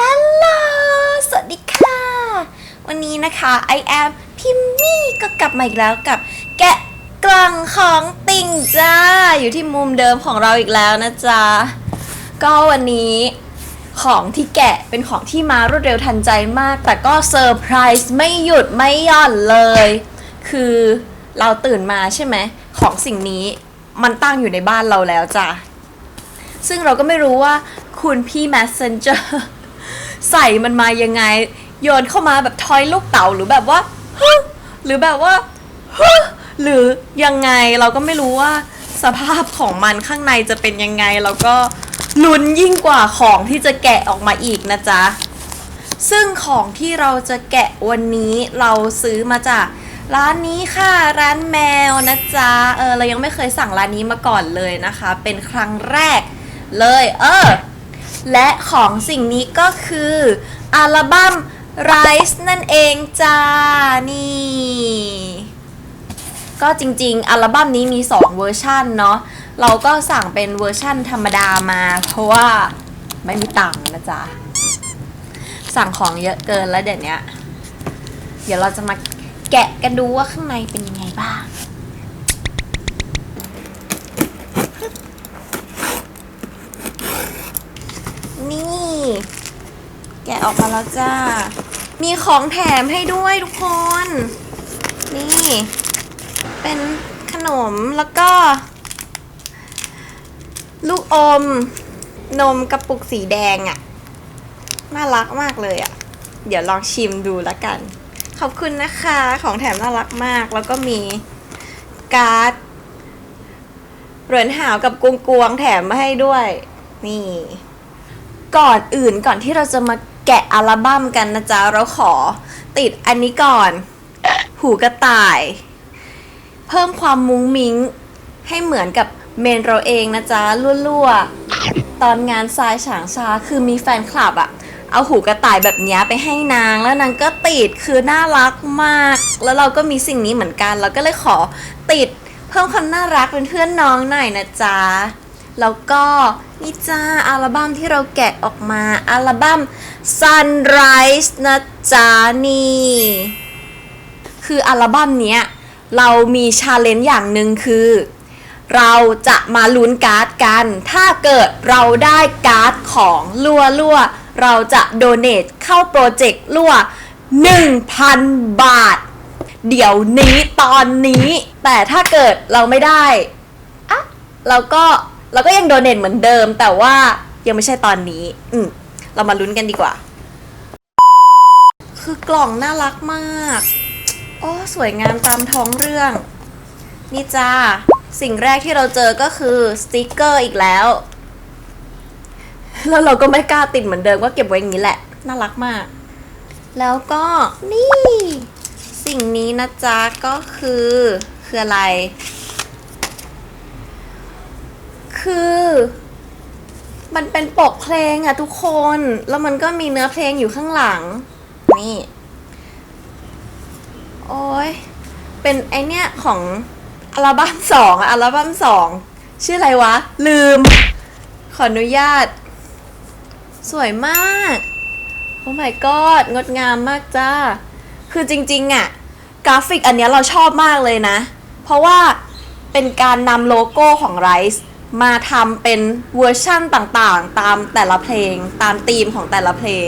ฮัลโหล สวัสดีค่ะ วันนี้นะคะ I am พิมมี่ก็กลับมาอีกแล้วกับ แกะกล่องของติ่งจ้า อยู่ที่มุมเดิมของเราอีกแล้วนะจ๊ะ ก็วันนี้ของที่แกะเป็นของที่มารวดเร็วทันใจมาก แต่ก็เซอร์ไพรส์ไม่หยุดไม่หย่อนเลย คือเราตื่นมาใช่ไหม ของสิ่งนี้มันตั้งอยู่ในบ้านเราแล้วจ้ะ ซึ่งเราก็ไม่รู้ว่าคุณพี่ messenger ใส่มันมายังไง โยนเข้ามาแบบทอยลูกเต๋าหรือแบบว่าฮึหรือแบบว่าฮึหรือยังไงเราก็ไม่รู้ว่าสภาพของมันข้างในจะเป็นยังไง แล้วก็ลุ้นยิ่งกว่าของที่จะแกะออกมาอีกนะจ๊ะ ซึ่งของที่เราจะแกะวันนี้เราซื้อมาจากร้านนี้ค่ะร้านแมวนะจ๊ะเออเรายังไม่เคยสั่งร้านนี้มาก่อนเลยนะคะ เป็นครั้งแรกเลย เออ และของสิ่งนี้ก็คืออัลบั้ม Rise นั่นเองจ้า นี่ ก็จริงๆ อัลบั้มนี้มี 2 เวอร์ชันเนาะ เราก็สั่งเป็นเวอร์ชั่นธรรมดามา เพราะว่าไม่มีตังค์นะจ๊ะ สั่งของเยอะเกินแล้วเดี๋ยวนี้เดี๋ยวเราจะมาแกะกันดูว่าข้างในเป็นยังไงบ้าง นี่ แกะออกมาแล้วจ้า มีของแถมให้ด้วยทุกคน นี่ เป็นขนมแล้วก็ ลูกอม นมกระปุกสีแดงอะ่ะ น่ารักมากเลยอะ่ะ เดี๋ยวลองชิมดูแล้วกัน ขอบคุณนะคะ ของแถมน่ารักมาก แล้วก็มีการ์ดเหรินหาวกับกวงกวงแถมมาให้ด้วย นี่ ก่อนอื่นก่อนที่เราจะมาแกะอัลบั้มกันนะจ๊ะ เราขอติดอันนี้ก่อน หูกระต่าย เพิ่มความมุ้งมิ้ง ให้เหมือนกับเมนเราเองนะจ๊ะลั่วๆ ตอนงานทรายฉางชาคือมีแฟนคลับอะเอาหูกระต่ายแบบนี้ไปให้นางแล้วนางก็ติดคือน่ารักมาก แล้วเราก็มีสิ่งนี้เหมือนกัน เราก็เลยขอติดเพิ่มความน่ารักเป็นเพื่อนน้องหน่อยนะจ๊ะ แล้วก็นี่จ้าอัลบั้มที่เราแกะออกมาอัลบั้ม Sunrise นะจ๊ะนี่คืออัลบั้มเนี้ยเรามีชาเลนจ์อย่างหนึ่งคือ เราจะมาลุ้นการ์ดกัน ถ้าเกิดเราได้การ์ดของลัวลัวเราจะโดเน a เข้าโปรเจกต์ลัว1,000 บาท เดี๋ยวนี้ตอนนี้ แต่ถ้าเกิดเราไม่ได้อะเราก็ เราก็ยังโดเน a เหมือนเดิม แต่ว่ายังไม่ใช่ตอนนี้ อืมเรามาลุ้นกันดีกว่า คือกล่องน่ารักมาก โอ้ สวยงามตามท้องเรื่อง นี่จ้า สิ่งแรกที่เราเจอก็คือสติกเกอร์อีกแล้ว แล้วเราก็ไม่กล้าติดเหมือนเดิมก็เก็บไว้อย่างนี้แหละ น่ารักมาก แล้วก็นี่ สิ่งนี้นะจ๊ะก็คือคืออะไร คือ มันเป็นปกเพลงอะทุกคน แล้วมันก็มีเนื้อเพลงอยู่ข้างหลัง นี่ โอ้ยเป็นไอเนี้ยของอัลบั้มสองอะอัลบั้มสองชื่ออะไรวะ ลืม ขออนุญาต สวยมาก โอ้ my god งดงามมากจ้า คือจริงๆอะกราฟิกอันเนี้ยเราชอบมากเลยนะ เพราะว่าเป็นการนำโลโก้ของ Rise มาทำเป็นเวอร์ชั่นต่างๆ ตามแต่ละเพลง ตามธีมของแต่ละเพลง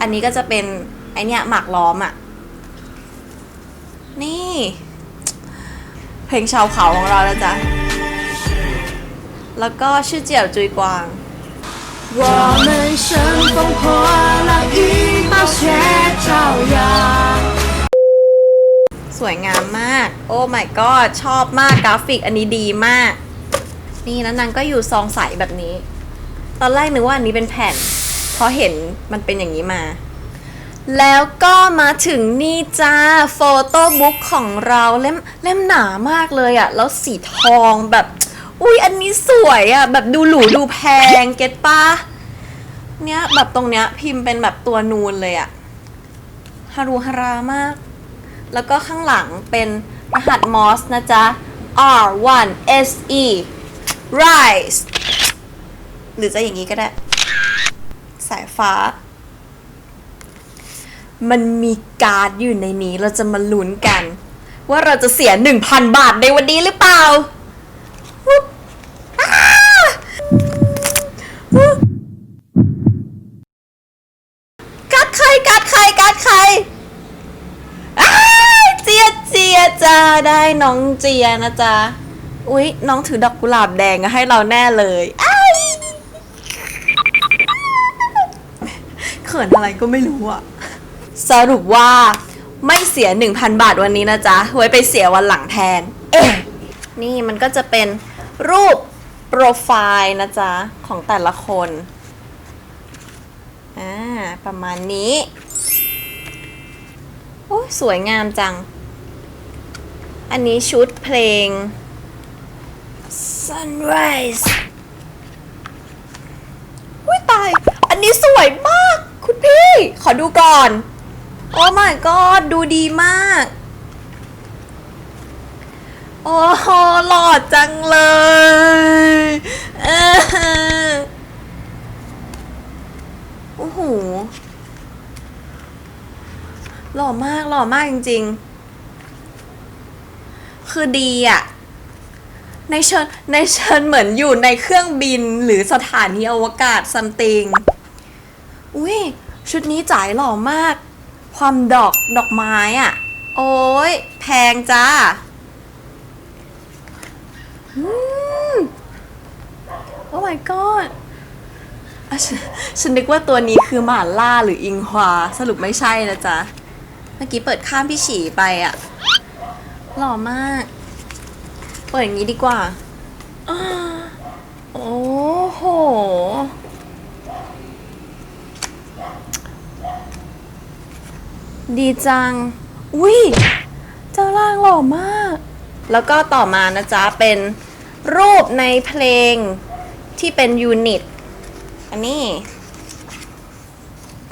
อันนี้ก็จะเป็นไอเนี้ยหมากล้อมอะ นี่ เพลงชาวเขาของเราแล้วจ้ะ แล้วก็ชื่อเจียวจุยกวาง 我们乘风破浪，与暴雪照耀。 สวยงามมาก โอ้ my god ชอบมากกราฟิกอันนี้ดีมาก นี่แล้วนางก็อยู่ซองใสแบบนี้ ตอนแรกนึกว่าอันนี้เป็นแผ่นเพราะเห็นมันเป็นอย่างนี้มา แล้วก็มาถึงนี่จ้าโฟโต้บุ๊กของเราเล่มเล่มหนามากเลยอะแล้วสีทองแบบ อุ้ยอันนี้สวยอะแบบดูหรูดูแพงเก็ตปะเนี้ยแบบตรงเนี้ยพิมพ์เป็นแบบตัวนูนเลยอะฮารุฮารามาก แล้วก็ข้างหลังเป็นรหัสมอสนะจ๊ะ R1 SE Rise หรือจะอย่างนี้ก็ได้ สายฟ้า มันมีการ์ดอยู่ในนี้เราจะมาลุ้นกัน ว่าเราจะเสีย 1,000 บาทในวันนี้หรือเปล่าการ์ดใครการ์ดใครการ์ดใครเจียเจียจ้าได้น้องเจียนะจ๊ะ อุ๊ย น้องถือดอกกุหลาบแดงให้เราแน่เลยอ้ายเขินอะไรก็ไม่รู้อะสรุปว่าไม่เสีย 1,000 บาทวันนี้นะจ๊ะ ไว้ไปเสียวันหลังแทน เอ๊ะนี่มันก็จะเป็นรูปโปรไฟล์นะจ๊ะ ของแต่ละคน อ่า ประมาณนี้ โอ้สวยงามจัง อันนี้ชุดเพลง Sunrise อุ้ยตาย อันนี้สวยมาก คุณพี่ ขอดูก่อน โอ้ my god ดูดีมาก โอ้โหหล่อจังเลยโอ้โหหล่อมากหล่อมากจริง ๆ คือดีอะ ในเชิญในเชิญเหมือนอยู่ในเครื่องบินหรือสถานีอวกาศซัมติง อุ้ยชุดนี้จ่ายหล่อมาก ความดอกดอกไม้อะโอ้ยแพงจ้าอืมโอ้ my god ฉันฉันนึกว่าตัวนี้คือหมาล่าหรืออิงฮวาสรุปไม่ใช่นะจ๊ะ เมื่อกี้เปิดข้ามพี่ฉีไปอะหล่อมาก ปิดอย่างนี้ดีกว่าอ้าโอ้โห ดีจัง อุ้ย เจ้าล่างหล่อมาก แล้วก็ต่อมานะจ๊ะ เป็นรูปในเพลงที่เป็นยูนิต อันนี้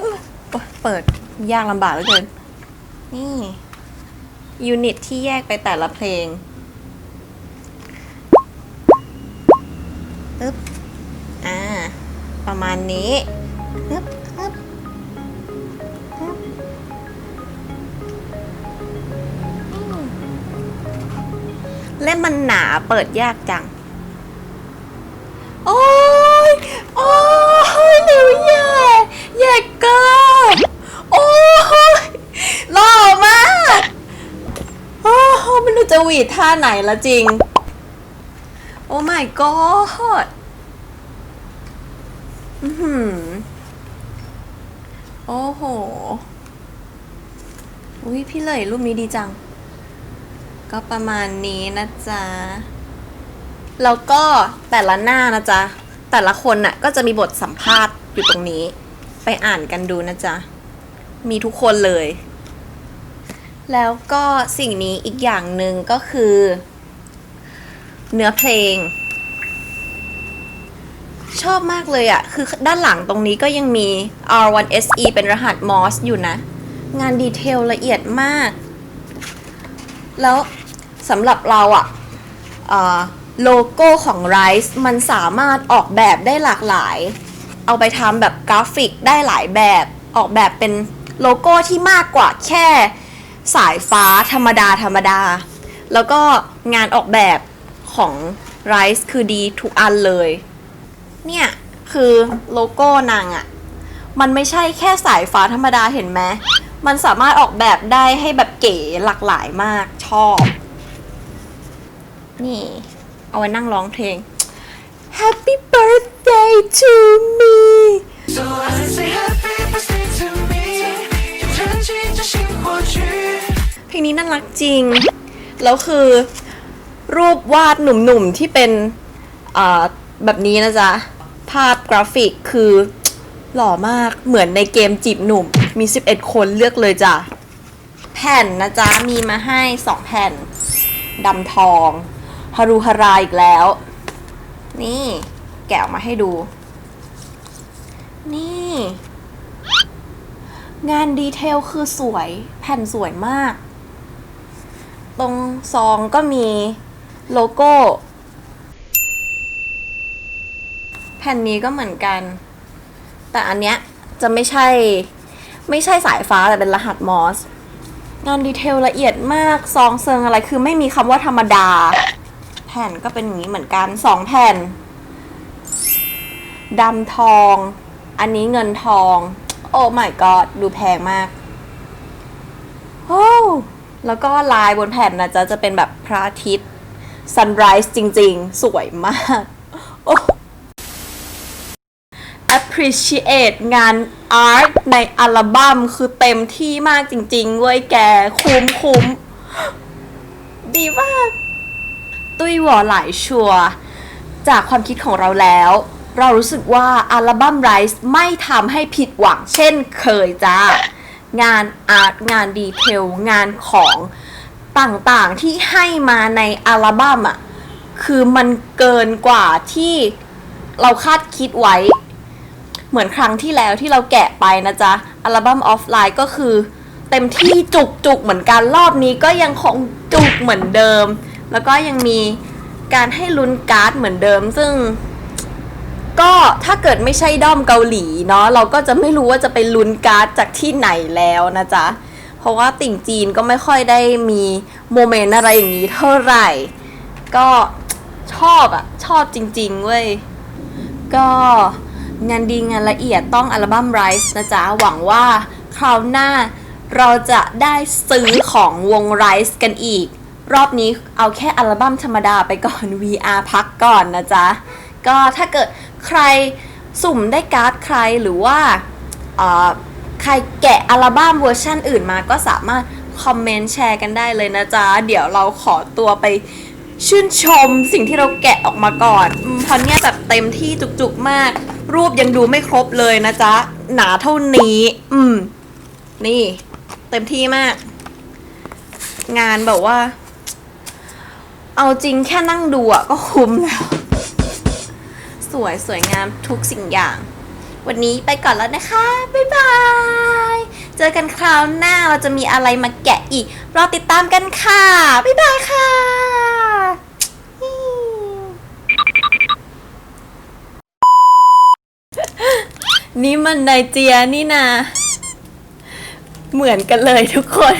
อุ๊ยโอ๊ยเปิดยากลำบากเหลือเกิน นี่ ยูนิตที่แยกไปแต่ละเพลง ปึ๊บอ่าประมาณนี้ปึ๊บปึ๊บปึ๊บเล่มมันหนาเปิดยากจัง โอ้ย โอ้ยหนูแย่แย่เกินโอ้ยหล่อมาก โอ้ไม่รู้จะหวีดท่าไหนละจริง โอ้ my god อือหือโอ้โห อุ้ยพี่เลยรูปนี้ดีจัง ก็ประมาณนี้นะจ๊ะ แล้วก็แต่ละหน้านะจ๊ะ แต่ละคนน่ะก็จะมีบทสัมภาษณ์อยู่ตรงนี้ ไปอ่านกันดูนะจ๊ะ มีทุกคนเลย แล้วก็สิ่งนี้อีกอย่างหนึ่งก็คือ เนื้อเพลง ชอบมากเลยอะ่ะคือด้านหลังตรงนี้ก็ยังมี R1SE เป็นรหัส MOS อยู่นะ งานดีเทลละเอียดมาก แล้วสำหรับเราอะ่ะโลโก้ของ Rise มันสามารถออกแบบได้หลากหลาย เอาไปทำแบบกราฟิกได้หลายแบบ ออกแบบเป็นโลโก้ที่มากกว่าแค่สายฟ้าธรรมดาธรรมดา แล้วก็งานออกแบบ ของไรส์คือดีทุกอันเลย เนี่ยคือโลโก้นางอะ่ะ มันไม่ใช่แค่สายฟ้าธรรมดาเห็นไหม มันสามารถออกแบบได้ให้แบบเก๋หลากหลายมากชอบ นี่ เอาไว้นั่งร้องเพลง happy birthday to me เพลงนี้น่ารักจริง แล้วคือ รูปวาดหนุ่มๆที่เป็นแบบนี้นะจ๊ะ ภาพกราฟิกคือหล่อมากเหมือนในเกมจีบหนุ่มมี 11 คนเลือกเลยจ้ะ แผ่นนะจ๊ะ มีมาให้ 2 แผ่นดำทองฮารุฮารายอีกแล้ว นี่แกะออกมาให้ดู นี่ งานดีเทลคือสวย แผ่นสวยมาก ตรงซองก็มี โลโก้ แผ่นนี้ก็เหมือนกัน แต่อันเนี้ยจะไม่ใช่ ไม่ใช่สายฟ้าแต่เป็นรหัสมอส งานดีเทลละเอียดมาก ซองเซิงอะไรคือไม่มีคำว่าธรรมดา แผ่นก็เป็นอย่างนี้เหมือนกันสองแผ่นดำทอง อันนี้เงินทอง โอ้ my god ดูแพงมากโอ้แล้วก็ลายบนแผ่นนะจ๊ะจะเป็นแบบพระอาทิตย์ sunrise จริงๆ สวยมาก โอ้ appreciate งาน art ในอัลบั้มคือเต็มที่มากจริง ๆ เว้ยแก คุ้มคุ้มดีมาก ตุ้ยหวอหลายชัว จากความคิดของเราแล้ว เรารู้สึกว่าอัลบั้ม Rise ไม่ทำให้ผิดหวังเช่นเคยจ้า งานอาร์ตงานดีเทล งานของ ต่างๆที่ให้มาในอัลบั้มอะคือมันเกินกว่าที่เราคาดคิดไว้ เหมือนครั้งที่แล้วที่เราแกะไปนะจ๊ะ อัลบั้มออฟไลน์ก็คือ เต็มที่จุกจุกๆเหมือนกันรอบนี้ก็ยังคงจุกเหมือนเดิม แล้วก็ยังมีการให้ลุ้นการ์ดเหมือนเดิม ซึ่ง ก็ถ้าเกิดไม่ใช่ด้อมเกาหลีเนาะเราก็จะไม่รู้ว่าจะไปลุ้นการ์ดจากที่ไหนแล้วนะจ๊ะ ราะว่าติ่งจีนก็ไม่ค่อยได้มีโมเมนต์อะไรอย่างนี้เท่าไหร่ ก็ชอบอะชอบจริงๆเว้ย ก็งานดีงานละเอียดต้องอัลบั้ม Rise นะจ๊ะ หวังว่าคราวหน้าเราจะได้ซื้อของวง Rise กันอีก รอบนี้เอาแค่อัลบั้มธรรมดาไปก่อน VR พักก่อนนะจ๊ะ ก็ถ้าเกิดใครสุ่มได้การ์ดใครหรือว่าอ่อใครแกะอัลบั้มเวอร์ชันอื่นมาก็สามารถคอมเมนต์แชร์กันได้เลยนะจ๊ะ เดี๋ยวเราขอตัวไปชื่นชมสิ่งที่เราแกะออกมาก่อนอมเพราะเนี่ยแบบเต็มที่จุกๆมาก รูปยังดูไม่ครบเลยนะจ๊ะ หนาเท่านี้ อืม นี่ เต็มที่มาก งานแบบว่า เอาจริงแค่นั่งดูอะก็คุ้มแล้ว สวยสวยงามทุกสิ่งอย่าง วันนี้ไปก่อนแล้วนะคะ บ๊ายบาย เจอกันคราวหน้าเราจะมีอะไรมาแกะอีก รอติดตามกันค่ะ บ๊ายบายค่ะนี่มันไนเจียนี่นาเหมือนกันเลยทุกคน